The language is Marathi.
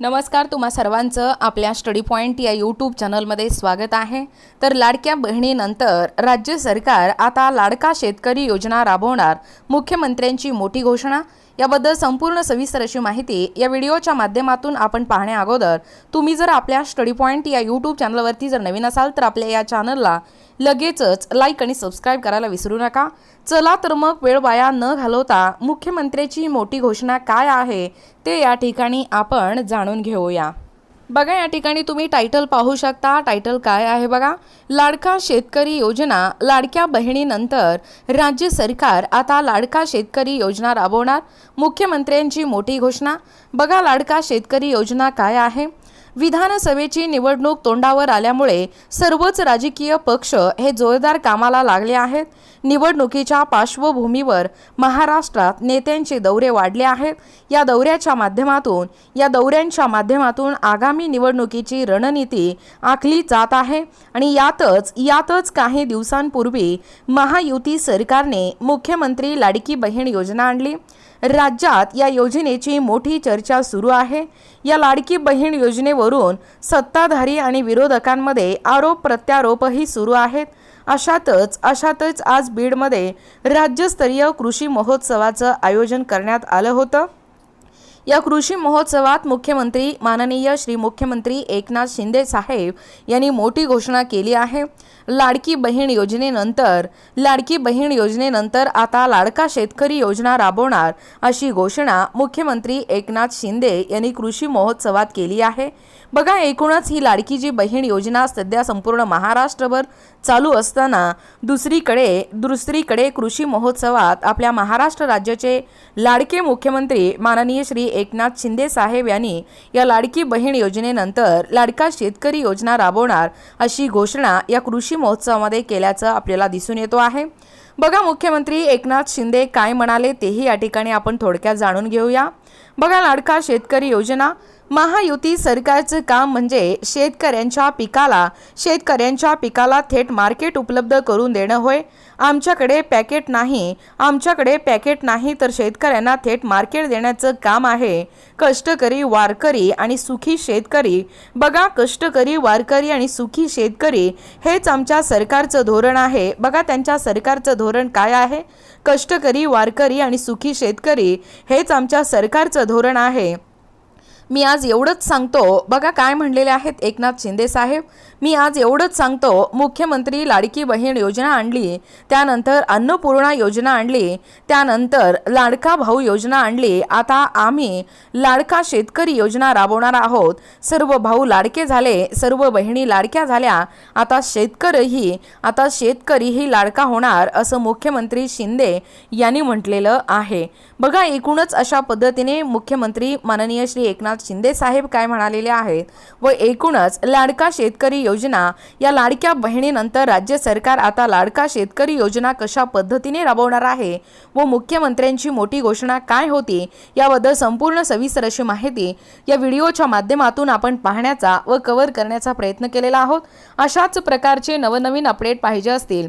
नमस्कार तुम्हा सर्वांचं आपल्या स्टडी पॉईंट या यूट्यूब चॅनलमध्ये स्वागत आहे. तर लाडक्या बहिणीनंतर राज्य सरकार आता लाडका शेतकरी योजना राबवणार मुख्यमंत्र्यांची मोठी घोषणा. याबद्दल संपूर्ण सविस्तर अशी माहिती या व्हिडिओच्या माध्यमातून आपण पाहण्या अगोदर तुम्ही जर आपल्या स्टडी पॉईंट या यूट्यूब चॅनलवरती जर नवीन असाल तर आपल्या या चॅनलला लगेचच लाईक आणि सबस्क्राईब करायला विसरू नका. चला तर मग वेळ वाया न घालवता मुख्यमंत्र्याची मोठी घोषणा काय आहे ते या ठिकाणी आपण जाणून घेऊया. बघा या ठिकाणी तुम्ही टायटल पाहू शकता. टायटल काय आहे बघा? लाडका शेतकरी योजना लाडक्या बहिणीनंतर राज्य सरकार आता लाडका शेतकरी योजना राबवणार. मुख्यमंत्र्यांची मोठी घोषणा. बघा लाडका शेतकरी योजना काय आहे? विधानसभेची निवडणूक तोंडावर आल्यामुळे सर्वच राजकीय पक्ष हे जोरदार कामाला लागले आहेत. निवडणुकीच्या पार्श्वभूमीवर महाराष्ट्रात नेत्यांचे दौरे वाढले आहेत. या दौऱ्याच्या माध्यमातून या दौऱ्यांच्या माध्यमातून आगामी निवडणुकीची रणनीती आखली जात आहे आणि यातच यातच काही दिवसांपूर्वी महायुती सरकारने मुख्यमंत्री लाडकी बहीण योजना आणली. राज्यात या योजनेची मोठी चर्चा सुरू आहे. या लाडकी बहीण योजनेवरून सत्ताधारी आणि विरोधकांमध्ये आरोप प्रत्यारोपही सुरू आहेत. अशातच अशातच आज बीडमध्ये राज्यस्तरीय कृषी महोत्सवाचं आयोजन करण्यात आलं होतं. या कृषी महोत्सवात मुख्यमंत्री माननीय श्री मुख्यमंत्री एकनाथ शिंदे साहेब यांनी मोठी घोषणा केली आहे. लाडकी बहीण योजनेनंतर लाडकी बहीण योजनेनंतर आता लाडका शेतकरी योजना राबवणार अशी घोषणा मुख्यमंत्री एकनाथ शिंदे यांनी कृषी महोत्सवात केली आहे. बघा एकूणच ही लाडकी जी बहीण योजना सध्या संपूर्ण महाराष्ट्रभर चालू असताना दुसरीकडे दुसरीकडे कृषी महोत्सवात आपल्या महाराष्ट्र राज्याचे लाडके मुख्यमंत्री माननीय श्री एकनाथ शिंदे साहेब यांनी या लाडकी बहीण योजनेनंतर लाडका शेतकरी योजना राबवणार अशी घोषणा या कृषी महोत्सवामध्ये केल्याचं आपल्याला दिसून येतो आहे. बघा मुख्यमंत्री एकनाथ शिंदे काय म्हणाले तेही या ठिकाणी आपण थोडक्यात जाणून घेऊया. बघा लाडका शेतकरी योजना. महायुती सरकारचं काम म्हणजे शेतकऱ्यांच्या पिकाला शेतकऱ्यांच्या पिकाला थेट मार्केट उपलब्ध करून देणं होय. आमच्याकडे पॅकेट नाही आमच्याकडे पॅकेट नाही तर शेतकऱ्यांना थेट मार्केट देण्याचं काम आहे. कष्टकरी वारकरी आणि सुखी शेतकरी. बघा कष्टकरी वारकरी आणि सुखी शेतकरी हेच आमच्या सरकारचं धोरण आहे. बघा त्यांच्या सरकार सरकारचं धोरण काय आहे? कष्टकरी वारकरी आणि सुखी शेतकरी हेच आमच्या सरकारचं धोरण आहे. मी आज एवढंच सांगतो. बघा काय म्हणलेले आहेत एकनाथ शिंदे साहेब. मी आज एवढंच सांगतो मुख्यमंत्री लाडकी बहीण योजना आणली त्यानंतर अन्नपूर्णा योजना आणली त्यानंतर लाडका भाऊ योजना आणली आता आम्ही लाडका शेतकरी योजना राबवणार आहोत. सर्व भाऊ लाडके झाले सर्व बहिणी लाडक्या झाल्या आता शेतकरीही आता शेतकरीही लाडका होणार असं मुख्यमंत्री शिंदे यांनी म्हटलेलं आहे. बघा एकूणच अशा पद्धतीने मुख्यमंत्री माननीय श्री एकनाथ शिंदे साहेब काय म्हणालेले आहेत? व एकूणच लाडका शेतकरी योजना या लाडक्या बहिणीनंतर राज्य सरकार आता लाडका शेतकरी योजना कशा पद्धतीने राबवणार आहे व मुख्यमंत्र्यांची मोठी घोषणा काय होती याबद्दल संपूर्ण सविस्तर अशी माहिती या व्हिडिओच्या माध्यमातून आपण पाहण्याचा व कव्हर करण्याचा प्रयत्न केलेला आहोत. अशाच प्रकारचे नवनवीन अपडेट पाहिजे असतील